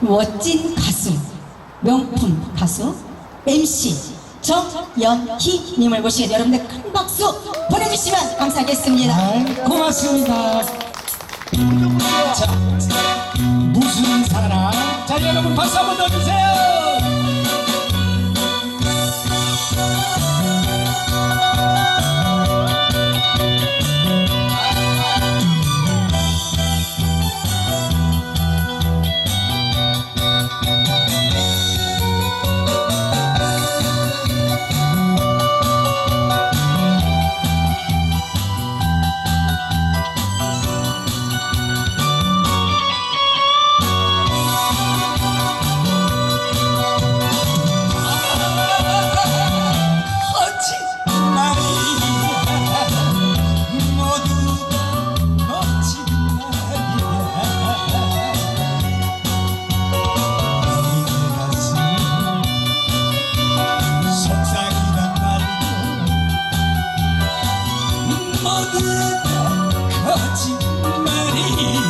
멋진 가수, 명품 가수, MC 정연희님을 모시게 여러분들 큰 박수 보내주시면 감사하겠습니다. 아, 고맙습니다. 자, 무슨 사랑? 자, 여러분 박수 한번 더 주세요. 다 거짓말이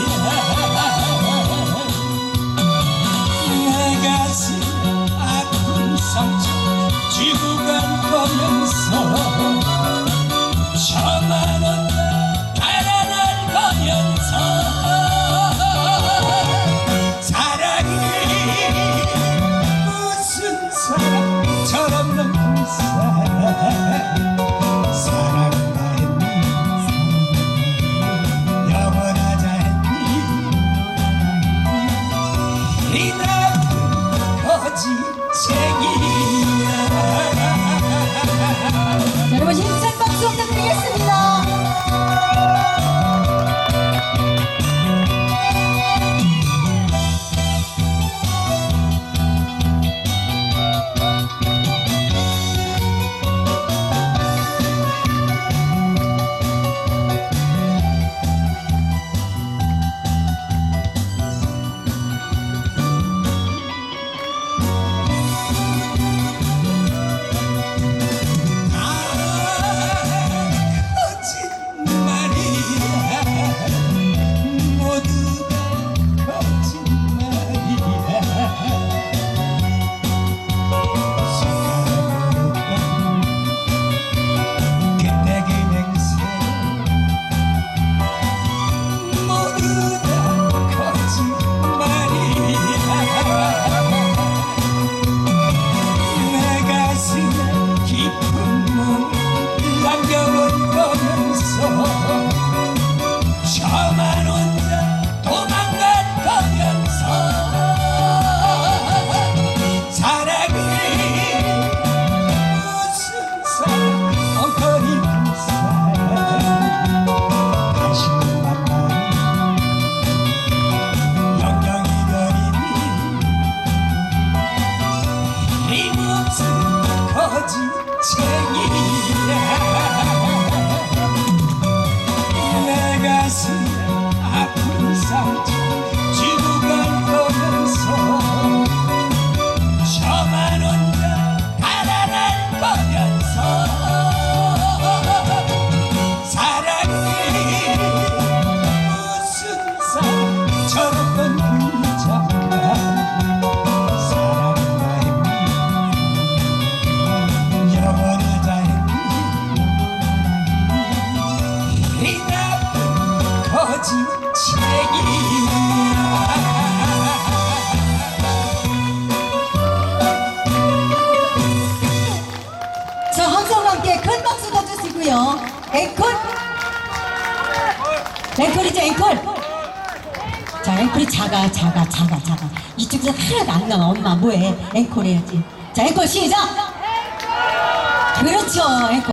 거짓쟁이야 내 가슴에 아픈 상처 함성과 함께 큰 박수 더 주시고요. 앵콜! 앵콜이죠, 앵콜! 자, 앵콜이 작아, 작아, 작아, 작아. 이쪽에서 하나도 안 나와. 엄마, 뭐해? 앵콜 해야지. 자, 앵콜 시작! 그렇죠, 앵콜.